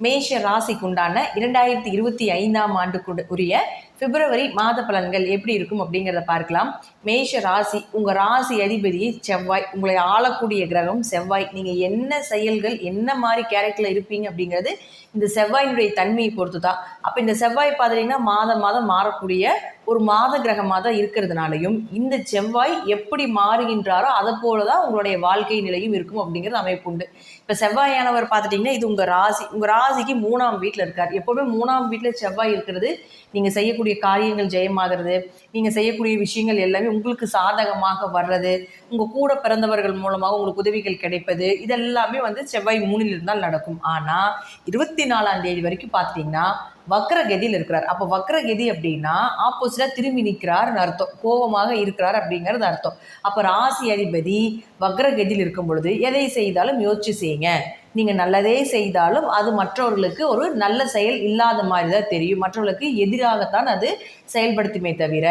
மேஷ ராசிக்குண்டான இரண்டாயிரத்தி இருபத்தி ஐந்தாம் ஆண்டுக்கு உரிய பிப்ரவரி மாத பலன்கள் எப்படி இருக்கும் அப்படிங்கிறத பார்க்கலாம். மேஷ ராசி உங்கள் ராசி அதிபதி செவ்வாய் உங்களை ஆளக்கூடிய கிரகம் செவ்வாய். நீங்கள் என்ன செயல்கள் என்ன மாதிரி கேரக்டரில் இருப்பீங்க அப்படிங்கிறது இந்த செவ்வாயினுடைய தன்மையை பொறுத்து தான் அப்போ இந்த செவ்வாய் பார்த்தீங்கன்னா மாதம் மாதம் மாறக்கூடிய ஒரு மாத கிரகமாக தான் இருக்கிறதுனாலையும் இந்த செவ்வாய் எப்படி மாறுகின்றாரோ அதை போல தான் உங்களுடைய வாழ்க்கை நிலையும் இருக்கும் அப்படிங்கிறது அமைப்பு உண்டு இப்போ செவ்வாயானவர் பார்த்துட்டிங்கன்னா இது உங்கள் ராசி. உங்கள் ராசிக்கு மூணாம் வீட்டில் இருக்கார். எப்போவுமே மூணாம் வீட்டில் செவ்வாய் இருக்கிறது. நீங்கள் செய்யக்கூடிய காரியங்கள் ஜெயமாகிறது. நீங்கள் செய்யக்கூடிய விஷயங்கள் எல்லாமே உங்களுக்கு சாதகமாக வர்றது. உங்கள் கூட பிறந்தவர்கள் மூலமாக உங்களுக்கு உதவிகள் கிடைப்பது. இதெல்லாமே வந்து செவ்வாய் மூணில் இருந்தால் நடக்கும். ஆனால் இருபத்தி நாலாம் தேதி வரைக்கும் பார்த்தீங்கன்னா வக்ரகதியில் இருக்கிறார். அப்போ வக்ரகதி அப்படின்னா ஆப்போசிட்டாக திரும்பி நிற்கிறார்னு அர்த்தம். கோபமாக இருக்கிறார் அப்படிங்கிறது அர்த்தம். அப்போ ராசி அதிபதி வக்ரகதியில் இருக்கும் பொழுது எதை செய்தாலும் யோசிச்சு செய்யுங்க. நீங்கள் நல்லதே செய்தாலும் அது மற்றவர்களுக்கு ஒரு நல்ல செயல் இல்லாத மாதிரி தான் தெரியும். மற்றவர்களுக்கு எதிராகத்தான் அது செயல்படுத்துமே தவிர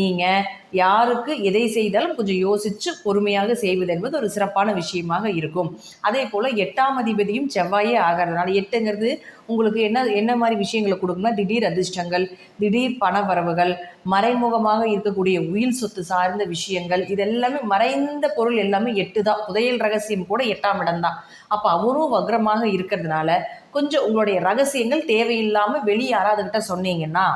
நீங்கள் யாருக்கு எதை செய்தாலும் கொஞ்சம் யோசித்து பொறுமையாக செய்வது என்பது ஒரு சிறப்பான விஷயமாக இருக்கும். அதே போல் எட்டாம் அதிபதியும் செவ்வாயே ஆகிறதுனால எட்டுங்கிறது உங்களுக்கு என்ன என்ன மாதிரி விஷயங்களை கொடுக்கும்னா திடீர் அதிர்ஷ்டங்கள் திடீர் பண வரவுகள் மறைமுகமாக இருக்கக்கூடிய உயில் சொத்து சார்ந்த விஷயங்கள் இதெல்லாமே மறைந்த பொருள் எல்லாமே எட்டு தான். புதையல் ரகசியம் கூட எட்டாம் இடம் தான். அப்போ அவரும் வக்ரமாக இருக்கிறதுனால கொஞ்சம் உங்களுடைய ரகசியங்கள் தேவையில்லாமல் வெளியே யாராவது கிட்ட சொன்னீங்கன்னா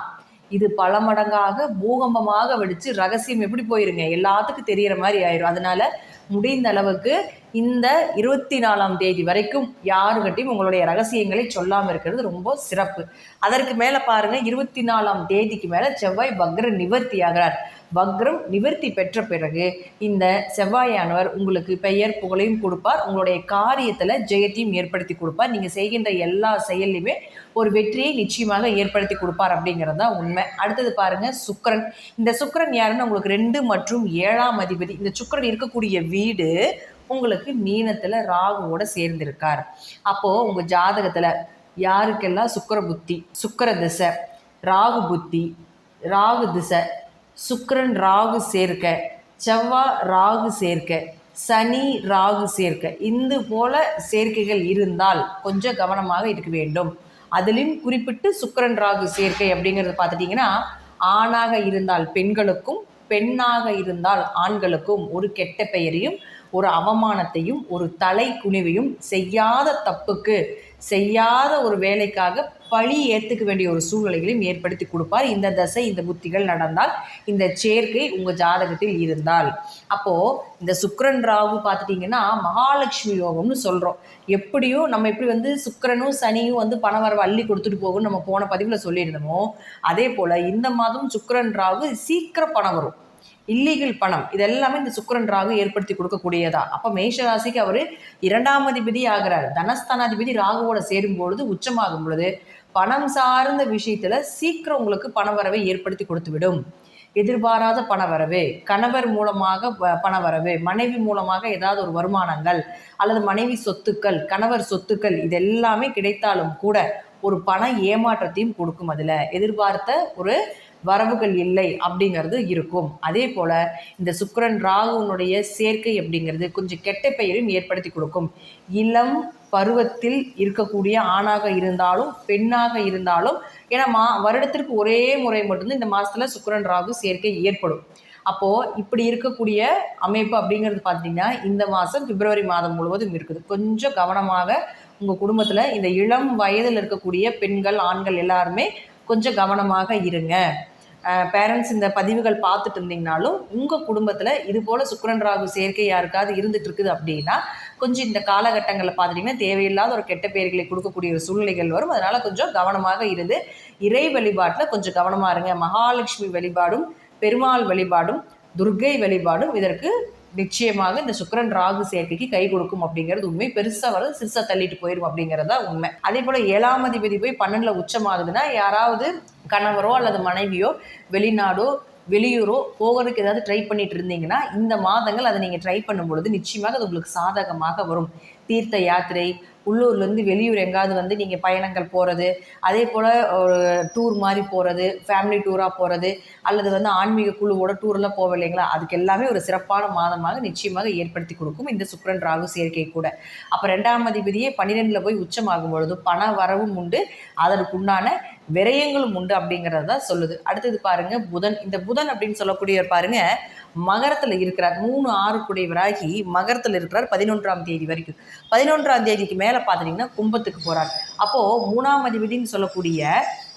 இது பல மடங்காக பூகம்பமாக வெடித்து ரகசியம் எப்படி போயிருங்க? எல்லாத்துக்கும் தெரிகிற மாதிரி ஆயிரும். அதனால முடிந்த அளவுக்கு இந்த இருபத்தி நாலாம் தேதி வரைக்கும் யாருக்கிட்டையும் உங்களுடைய ரகசியங்களை சொல்லாமல் இருக்கிறது ரொம்ப சிறப்பு. அதற்கு மேலே பாருங்கள் இருபத்தி நாலாம் தேதிக்கு மேலே செவ்வாய் பக்ர நிவர்த்தி ஆகிறார். வக்ரம் நிவர்த்தி பெற்ற பிறகு இந்த செவ்வாயானவர் உங்களுக்கு பெயர் புகழையும் கொடுப்பார். உங்களுடைய காரியத்தில் ஜெயத்தையும் ஏற்படுத்தி கொடுப்பார். நீங்கள் செய்கின்ற எல்லா செயல்லையுமே ஒரு வெற்றியை நிச்சயமாக ஏற்படுத்தி கொடுப்பார் அப்படிங்கிறது தான் உண்மை. அடுத்தது பாருங்க சுக்கரன். இந்த சுக்கரன் யாருன்னு உங்களுக்கு ரெண்டு மற்றும் ஏழாம் அதிபதி இந்த சுக்கரன் இருக்கக்கூடிய வீடு உங்களுக்கு மீனத்தில் ராகுவோட சேர்ந்திருக்கார். அப்போது உங்கள் ஜாதகத்தில் யாருக்கெல்லாம் சுக்கர புத்தி சுக்கர திசை ராகு புத்தி ராகு திசை சுக்கரன் ராகு சேர்க்க செவ்வாய் ராகு சேர்க்க சனி ராகு சேர்க்க. இந்த போல சேர்க்கைகள் இருந்தால் கொஞ்சம் கவனமாக இருக்க வேண்டும். அதிலும் குறிப்பிட்டு சுக்கரன் ராகு சேர்க்கை அப்படிங்கிறது பார்த்துட்டிங்கன்னா ஆணாக இருந்தால் பெண்களுக்கும் பெண்ணாக இருந்தால் ஆண்களுக்கும் ஒரு கெட்ட பெயரையும் ஒரு அவமானத்தையும் ஒரு தலை குனிவையும் செய்யாத தப்புக்கு செய்யாத ஒரு வேலைக்காக பழி ஏற்றுக்க வேண்டிய ஒரு சூழ்நிலைகளையும் ஏற்படுத்தி கொடுப்பார். இந்த தசை இந்த புத்திகள் நடந்தால் இந்த சேர்க்கை உங்கள் ஜாதகத்தில் இருந்தால். அப்போது இந்த சுக்கரன் ராகு பார்த்துட்டிங்கன்னா மகாலட்சுமி யோகம்னு சொல்கிறோம் எப்படியும் நம்ம எப்படி வந்து சுக்கரனும் சனியும் வந்து பணம் வரவு அள்ளி கொடுத்துட்டு போகும்னு நம்ம போன பதிவில் சொல்லியிருந்தோமோ அதே போல் இந்த மாதம் சுக்கரன் ராகு சீக்கிரம் பணம் வரும். இல்லீகல் பணம். இதெல்லாமே இந்த சுக்கரன் ராகு ஏற்படுத்தி கொடுக்கக்கூடியதா? அப்போ மேஷராசிக்கு அவர் இரண்டாம் அதிபதி ஆகிறார். தனஸ்தானாதிபதி ராகுவோட சேரும் பொழுது உச்சமாகும் பொழுது பணம் சார்ந்த விஷயத்துல சீக்கிரம் உங்களுக்கு பணவரவை ஏற்படுத்தி கொடுத்து விடும் எதிர்பாராத பணவரவு கணவர் மூலமாக பணவரவு மனைவி மூலமாக ஏதாவது ஒரு வருமானங்கள் அல்லது மனைவி சொத்துக்கள் கணவர் சொத்துக்கள் இது எல்லாமே கிடைத்தாலும் கூட ஒரு பண ஏமாற்றத்தையும் கொடுக்கும் அதில். எதிர்பார்த்த ஒரு வரவுகள் இல்லை அப்படிங்கிறது இருக்கும். அதே போல் இந்த சுக்கரன் ராகுனுடைய சேர்க்கை அப்படிங்கிறது கொஞ்சம் கெட்ட பெயரும் ஏற்படுத்தி கொடுக்கும். இளம் பருவத்தில் இருக்கக்கூடிய ஆணாக இருந்தாலும் பெண்ணாக இருந்தாலும் ஏன்னா மா வருடத்திற்கு ஒரே முறை மட்டும்தான் இந்த மாதத்தில் சுக்கரன் ராகு சேர்க்கை ஏற்படும். அப்போது இப்படி இருக்கக்கூடிய அமைப்பு அப்படிங்கிறது பார்த்தீங்கன்னா இந்த மாதம் பிப்ரவரி மாதம் முழுவதும் இருக்குது. கொஞ்சம் கவனமாக உங்கள் குடும்பத்தில் இந்த இளம் வயதில் இருக்கக்கூடிய பெண்கள் ஆண்கள் எல்லாருமே கொஞ்சம் கவனமாக இருங்க. பேரண்ட்ஸ் இந்த பதிவுகள் பார்த்துட்டு இருந்தீங்கனாலும் உங்கள் குடும்பத்தில் இது போல் சுக்கரன் ராகு சேர்க்கை யாருக்காவது இருந்துட்டு இருக்குது அப்படின்னா கொஞ்சம் இந்த காலகட்டங்களில் பார்த்துட்டிங்கன்னா தேவையில்லாத ஒரு கெட்ட பெயர்களை கொடுக்கக்கூடிய ஒரு சூழ்நிலைகள் வரும். அதனால் கொஞ்சம் கவனமாக இருந்து இறை வழிபாட்டில் கொஞ்சம் கவனமாக இருங்க. மகாலட்சுமி வழிபாடும் பெருமாள் வழிபாடும் துர்கை வழிபாடும் இதற்கு நிச்சயமாக இந்த சுக்கரன் ராகு சேர்க்கைக்கு கை கொடுக்கும் அப்படிங்கிறது உண்மை. பெருசாக வரும் சிறுசா தள்ளிட்டு போயிடும் அப்படிங்கிறது தான் உண்மை. அதே போல் ஏழாம் அதிபதி போய் பன்னெண்டில் உச்சமாகுதுன்னா யாராவது கணவரோ அல்லது மனைவியோ வெளிநாடோ வெளியூரோ போகிறதுக்கு ஏதாவது ட்ரை பண்ணிட்டு இருந்தீங்கன்னா இந்த மாதங்கள் அதை நீங்கள் ட்ரை பண்ணும் பொழுது நிச்சயமாக அது உங்களுக்கு சாதகமாக வரும். தீர்த்த யாத்திரை உள்ளூர்லேருந்து வெளியூர் எங்காவது வந்து நீங்கள் பயணங்கள் போகிறது அதே போல் ஒரு டூர் மாதிரி போகிறது ஃபேமிலி டூராக போகிறது அல்லது வந்து ஆன்மீக குழுவோட டூர்லாம் போவோம் இல்லைங்களா? அதுக்கு எல்லாமே ஒரு சிறப்பான மாதமாக நிச்சயமாக ஏற்படுத்தி கொடுக்கும் இந்த சுக்கரன் ராகு சேர்க்கை கூட. அப்போ ரெண்டாம் அதிபதியே பன்னிரெண்டில் போய் உச்சமாகும் பொழுது பண வரவும் உண்டு அதற்குண்டான விரயங்களும் உண்டு அப்படிங்கிறத தான் சொல்லுது. அடுத்தது பாருங்கள் புதன். இந்த புதன் அப்படின்னு சொல்லக்கூடிய பாருங்கள் மகரத்தில் இருக்கிறார். மூணு ஆறு குடையவராகி மகரத்தில் இருக்கிறார் பதினொன்றாம் தேதி வரைக்கும். பதினொன்றாம் தேதிக்கு மேலே பார்த்துட்டிங்கன்னா கும்பத்துக்கு போகிறார் அப்போது மூணாம் அதிபதினு சொல்லக்கூடிய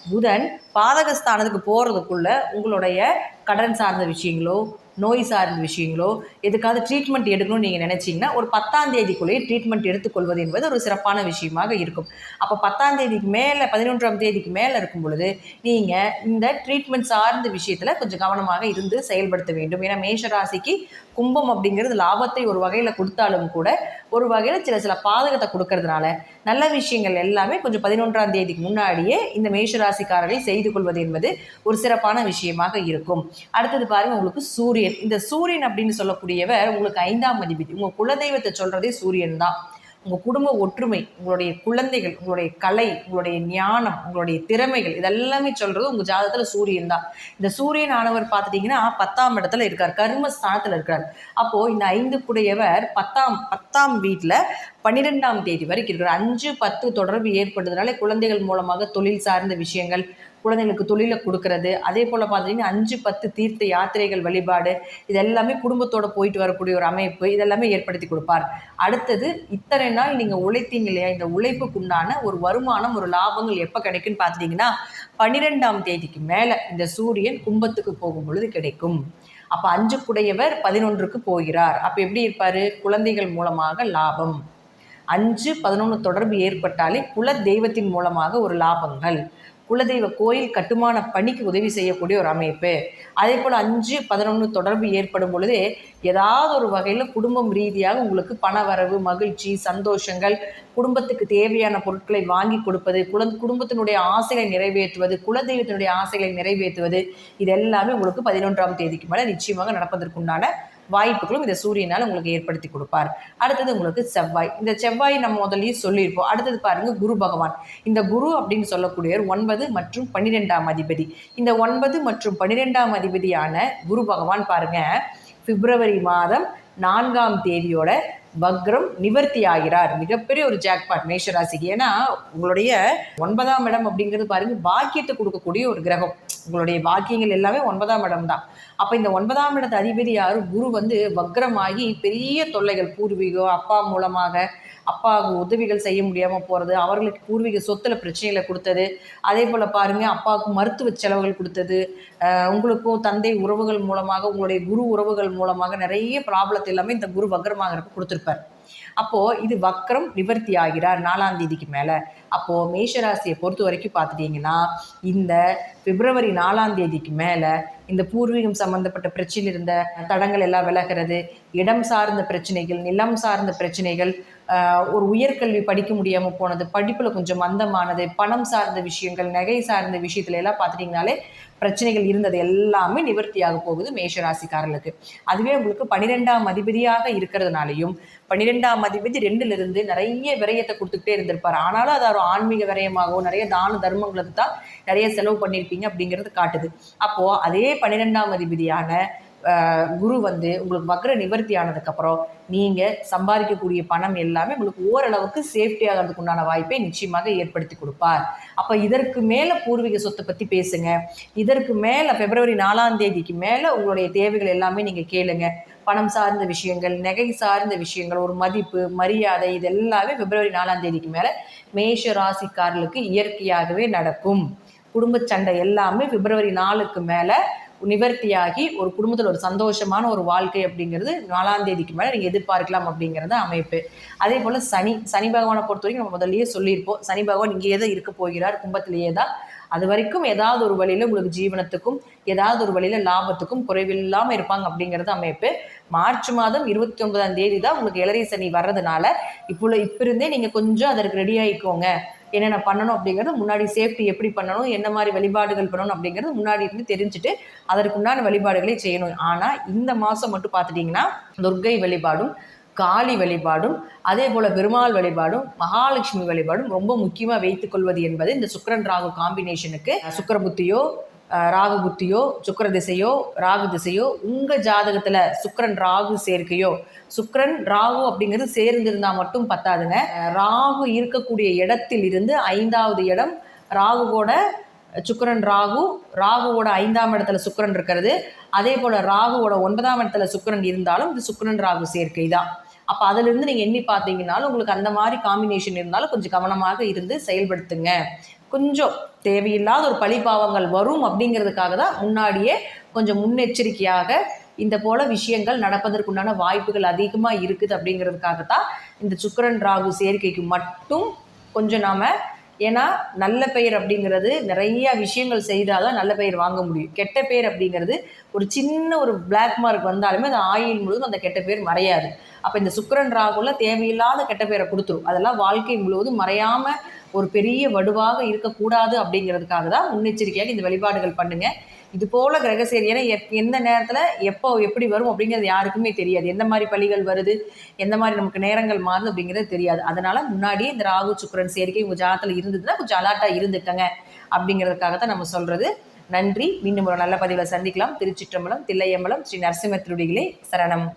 புதன் பாதகஸ்தானத்துக்கு போகிறதுக்குள்ள உங்களுடைய கடன் சார்ந்த விஷயங்களோ நோய் சார்ந்த விஷயங்களோ எதுக்காவது ட்ரீட்மெண்ட் எடுக்கணும்னு நீங்கள் நினச்சிங்கன்னா ஒரு பத்தாம் தேதிக்குள்ளேயே ட்ரீட்மெண்ட் எடுத்துக்கொள்வது என்பது ஒரு சிறப்பான விஷயமாக இருக்கும். அப்போ பத்தாம் தேதிக்கு மேலே பதினொன்றாம் தேதிக்கு மேலே இருக்கும் பொழுது நீங்கள் இந்த ட்ரீட்மெண்ட் சார்ந்த விஷயத்தில் கொஞ்சம் கவனமாக இருந்து செயல்படுத்த வேண்டும். ஏன்னா மேஷராசிக்கு கும்பம் அப்படிங்கிறது லாபத்தை ஒரு வகையில் கொடுத்தாலும் கூட ஒரு வகையில் சில சில பாதகத்தை கொடுக்கறதுனால நல்ல விஷயங்கள் எல்லாமே கொஞ்சம் பதினொன்றாம் தேதிக்கு முன்னாடியே இந்த மேஷராசிக்காரரை செய்து கொள்வது என்பது ஒரு சிறப்பான விஷயமாக இருக்கும். அடுத்தது பாருங்க உங்களுக்கு சூரியன். இந்த சூரியன் அப்படின்னு சொல்லக்கூடியவர் உங்களுக்கு ஐந்தாம் அதிபதி. உங்கள் குலதெய்வத்தை சொல்றதே சூரியன் தான். உங்கள் குடும்ப ஒற்றுமை உங்களுடைய குழந்தைகள் உங்களுடைய கலை உங்களுடைய ஞானம் உங்களுடைய திறமைகள் இதெல்லாமே சொல்கிறது உங்கள் ஜாதகத்தில் சூரியன் தான். இந்த சூரியன் ஆனவர் பார்த்துட்டிங்கன்னா பத்தாம் இடத்துல இருக்கார். கர்ம ஸ்தானத்தில் இருக்கார். அப்போது இந்த ஐந்து குடையவர் பத்தாம் பத்தாம் வீட்டில் பன்னிரெண்டாம் தேதி வரைக்கும் இருக்கிறார். அஞ்சு பத்து தொடர்பு ஏற்படுறதுனால குழந்தைகள் மூலமாக தொழில் சார்ந்த விஷயங்கள் குழந்தைங்களுக்கு தொழிலை கொடுக்கறது அதே போல் பார்த்தீங்கன்னா அஞ்சு பத்து தீர்த்த யாத்திரைகள் வழிபாடு இது எல்லாமே குடும்பத்தோட போயிட்டு வரக்கூடிய ஒரு அமைப்பு இதெல்லாமே ஏற்படுத்தி கொடுப்பார். அடுத்தது இத்தனை நாள் நீங்கள் உழைத்தீங்க இல்லையா? இந்த உழைப்புக்குண்டான ஒரு வருமானம் ஒரு லாபங்கள் எப்போ கிடைக்குன்னு பார்த்துட்டிங்கன்னா பன்னிரெண்டாம் தேதிக்கு மேலே இந்த சூரியன் கும்பத்துக்கு போகும் பொழுது கிடைக்கும். அப்போ அஞ்சு குடையவர் பதினொன்றுக்கு போகிறார். அப்போ எப்படி இருப்பார்? குழந்தைகள் மூலமாக லாபம். அஞ்சு பதினொன்று தொடர்பு ஏற்பட்டாலே குல தெய்வத்தின் மூலமாக ஒரு லாபங்கள். குலதெய்வ கோயில் கட்டுமான பணிக்கு உதவி செய்யக்கூடிய ஒரு அமைப்பு. அதே போல் அஞ்சு பதினொன்று தொடர்பு ஏற்படும் பொழுதே ஏதாவது ஒரு வகையில் குடும்பம் ரீதியாக உங்களுக்கு பண வரவு மகிழ்ச்சி சந்தோஷங்கள் குடும்பத்துக்கு தேவையான பொருட்களை வாங்கி கொடுப்பது குல குடும்பத்தினுடைய ஆசைகளை நிறைவேற்றுவது குலதெய்வத்தினுடைய ஆசைகளை நிறைவேற்றுவது இது எல்லாமே உங்களுக்கு பதினொன்றாம் தேதிக்கு மேலே நிச்சயமாக நடப்பதற்குண்டான வாய்ப்புகளும் இந்த சூரியனால் உங்களுக்கு ஏற்படுத்தி கொடுப்பார். அடுத்தது உங்களுக்கு செவ்வாய். இந்த செவ்வாய் நம்ம முதல்லையும் சொல்லியிருப்போம். அடுத்தது பாருங்க குரு பகவான். இந்த குரு அப்படின்னு சொல்லக்கூடியவர் ஒன்பது மற்றும் பன்னிரெண்டாம் அதிபதி. இந்த ஒன்பது மற்றும் பன்னிரெண்டாம் அதிபதியான குரு பகவான் பாருங்க பிப்ரவரி மாதம் நான்காம் தேதியோட வக்ரம் நிவர்த்தி ஆகிறார். மிகப்பெரிய ஒரு ஜாக்பாட் மேஷராசிக்கு ஏன்னா உங்களுடைய ஒன்பதாம் இடம் அப்படிங்கிறது பாருங்க பாக்கியத்தை கொடுக்கக்கூடிய ஒரு கிரகம். உங்களுடைய பாக்கியங்கள் எல்லாமே ஒன்பதாம் இடம் தான். அப்போ இந்த ஒன்பதாம் இடத்து அதிபதி யார்? குரு வந்து வக்ரமாகி பெரிய தொல்லைகள் பூர்வீகம் அப்பா மூலமாக அப்பாவுக்கு உதவிகள் செய்ய முடியாமல் போகிறது அவர்களுக்கு பூர்வீக சொத்தில் பிரச்சனைகளை கொடுத்தது அதே போல் பாருங்கள் அப்பாவுக்கு மருத்துவ செலவுகள் கொடுத்தது உங்களுக்கும் தந்தை உறவுகள் மூலமாக உங்களுடைய குரு உறவுகள் மூலமாக நிறைய ப்ராப்ளத்தை எல்லாமே இந்த குரு வக்ரமாக கொடுத்துருப்பார் அப்போது இது வக்ரம் நிவர்த்தி ஆகிறார் நாலாம் தேதிக்கு மேலே. அப்போது மேஷராசியை பொறுத்த வரைக்கும் பார்த்துட்டிங்கன்னா இந்த பிப்ரவரி நாலாம் தேதிக்கு மேலே இந்த பூர்வீகம் சம்மந்தப்பட்ட பிரச்சனை இருந்த தடங்கள் எல்லாம் விலகிறது. இடம் சார்ந்த பிரச்சனைகள் நிலம் சார்ந்த பிரச்சனைகள் ஒரு உயர்கல்வி படிக்க முடியாமல் போனது படிப்பில் கொஞ்சம் மந்தமானது பணம் சார்ந்த விஷயங்கள் நகை சார்ந்த விஷயத்துல எல்லாம் பார்த்துட்டிங்கனாலே பிரச்சனைகள் இருந்தது. எல்லாமே நிவர்த்தியாக போகுது மேஷராசிக்காரர்களுக்கு அதுவே உங்களுக்கு பன்னிரெண்டாம் அதிபதியாக இருக்கிறதுனாலையும் பன்னிரெண்டாம் அதிபதி ரெண்டுலேருந்து நிறைய விரயத்தை கொடுத்துக்கிட்டே இருந்திருப்பார். ஆனாலும் அது ஒரு ஆன்மீக விரயமாகவும் நிறைய தான தர்மங்களுக்கு தான் நிறைய செலவு பண்ணியிருப்பீங்க அப்படிங்கிறது காட்டுது. அப்போது அதே பன்னிரெண்டாம் அதிபதியான குரு வந்து உங்களுக்கு வக்ர நிவர்த்தி ஆனதுக்கப்புறம் நீங்கள் சம்பாதிக்கக்கூடிய பணம் எல்லாமே உங்களுக்கு ஓரளவுக்கு சேஃப்டி ஆகிறதுக்கு உண்டான வாய்ப்பை நிச்சயமாக ஏற்படுத்தி கொடுப்பார். அப்போ இதற்கு மேலே பூர்வீக சொத்தை பற்றி பேசுங்க. இதற்கு மேலே பிப்ரவரி நாலாம் தேதிக்கு மேலே உங்களுடைய தேவைகள் எல்லாமே நீங்கள் கேளுங்க. பணம் சார்ந்த விஷயங்கள் நகை சார்ந்த விஷயங்கள் ஒரு மதிப்பு மரியாதை இது எல்லாமே பிப்ரவரி நாலாம் தேதிக்கு மேலே மேஷ ராசிக்காரர்களுக்கு இயற்கையாகவே நடக்கும். குடும்ப சண்டை எல்லாமே பிப்ரவரி நாலுக்கு மேலே நிவர்த்தியாகி ஒரு குடும்பத்தில் ஒரு சந்தோஷமான ஒரு வாழ்க்கை அப்படிங்கிறது நாலாம் தேதிக்கு மேலே நீங்கள் எதிர்பார்க்கலாம் அப்படிங்கிறது அமைப்பு. அதே போல் சனி சனி பகவானை பொறுத்த வரைக்கும் நம்ம முதல்லயே சொல்லியிருப்போம். சனி பகவான் இங்கேயே தான் இருக்க போகிறார் கும்பத்திலேயே தான். அது வரைக்கும் ஏதாவது ஒரு வழியில் உங்களுக்கு ஜீவனத்துக்கும் ஏதாவது ஒரு வழியில் லாபத்துக்கும் குறைவில்லாமல் இருப்பாங்க அப்படிங்கிறது அமைப்பு. மார்ச் மாதம் இருபத்தி ஒன்பதாம் தேதி தான் உங்களுக்கு இளரை சனி வர்றதுனால இப்போ இப்போ இருந்தே நீங்கள் கொஞ்சம் அதற்கு ரெடி ஆகிக்கோங்க என்னென்ன பண்ணணும் அப்படிங்கிறது முன்னாடி சேஃப்டி எப்படி பண்ணணும் என்ன மாதிரி வழிபாடுகள் பண்ணணும் அப்படிங்கிறது முன்னாடி இருந்து தெரிஞ்சுட்டு அதற்கு உண்டான வழிபாடுகளை செய்யணும். ஆனால் இந்த மாதம் மட்டும் பார்த்துட்டிங்கன்னா துர்கை வழிபாடும் காளி வழிபாடும் அதே போல் பெருமாள் வழிபாடும் மகாலட்சுமி வழிபாடும் ரொம்ப முக்கியமாக வைத்துக்கொள்வது என்பது இந்த சுக்கரன் ராகு காம்பினேஷனுக்கு சுக்கிர புத்தியோ ராகு புத்தியோ சுக்கர திசையோ ராகு திசையோ உங்கள் ஜாதகத்தில் சுக்கரன் ராகு சேர்க்கையோ சுக்கரன் ராகு அப்படிங்கிறது சேர்ந்திருந்தால் மட்டும் பத்தாதுங்க. ராகு இருக்கக்கூடிய இடத்தில் இருந்து ஐந்தாவது இடம் ராகுவோட சுக்கரன் ராகு ராகுவோட ஐந்தாம் இடத்துல சுக்கரன் இருக்கிறது. அதே போல் ராகுவோட ஒன்பதாம் இடத்துல சுக்கரன் இருந்தாலும் இது சுக்கரன் ராகு சேர்க்கை தான். அப்போ அதிலிருந்து நீங்கள் எண்ணி பார்த்தீங்கன்னாலும் உங்களுக்கு அந்த மாதிரி காம்பினேஷன் இருந்தாலும் கொஞ்சம் கவனமாக இருந்து செயல்படுத்துங்க. கொஞ்சம் தேவையில்லாத ஒரு பழிபாவங்கள் வரும் அப்படிங்கிறதுக்காக தான் முன்னாடியே கொஞ்சம் முன்னெச்சரிக்கையாக இந்த போல விஷயங்கள் நடப்பதற்குண்டான வாய்ப்புகள் அதிகமாக இருக்குது அப்படிங்கிறதுக்காக தான் இந்த சுக்கிரன் ராகு சேர்க்கைக்கு மட்டும் கொஞ்சம் நாம் ஏன்னா நல்ல பெயர் அப்படிங்கிறது நிறைய விஷயங்கள் செய்தால் தான் நல்ல பெயர் வாங்க முடியும். கெட்ட பேர் அப்படிங்கிறது ஒரு சின்ன ஒரு பிளாக் மார்க் வந்தாலுமே அந்த ஆயில் முழுவதும் அந்த கெட்ட பேர் மறையாது. அப்போ இந்த சுக்கரன் ராகுல தேவையில்லாத கெட்ட பேரை கொடுத்துரும். அதெல்லாம் வாழ்க்கை முழுவதும் மறையாமல் ஒரு பெரிய வடுவாக இருக்கக்கூடாது அப்படிங்கிறதுக்காக தான் முன்னெச்சரிக்கையாக இந்த வழிபாடுகள் பண்ணுங்க. இது போல கிரகசேரி ஏன்னா எப்- எந்த நேரத்தில் எப்போ எப்படி வரும் அப்படிங்கிறது யாருக்குமே தெரியாது. எந்த மாதிரி பலிகள் வருது எந்த மாதிரி நமக்கு நேரங்கள் மாறுது அப்படிங்கிறது தெரியாது. அதனால முன்னாடியே இந்த ராகு சுக்கிரன் சேர்க்கை உங்கள் ஜாதத்தில் இருந்ததுன்னா கொஞ்சம் அலாட்டாக இருந்துக்கங்க அப்படிங்கிறதுக்காக தான் நம்ம சொல்றது. நன்றி. மீண்டும் ஒரு நல்ல பதிவில் சந்திக்கலாம். திருச்சிற்றம்பலம் தில்லையம்பலம் ஸ்ரீ நரசிம்ம திருடிகளே சரணம்.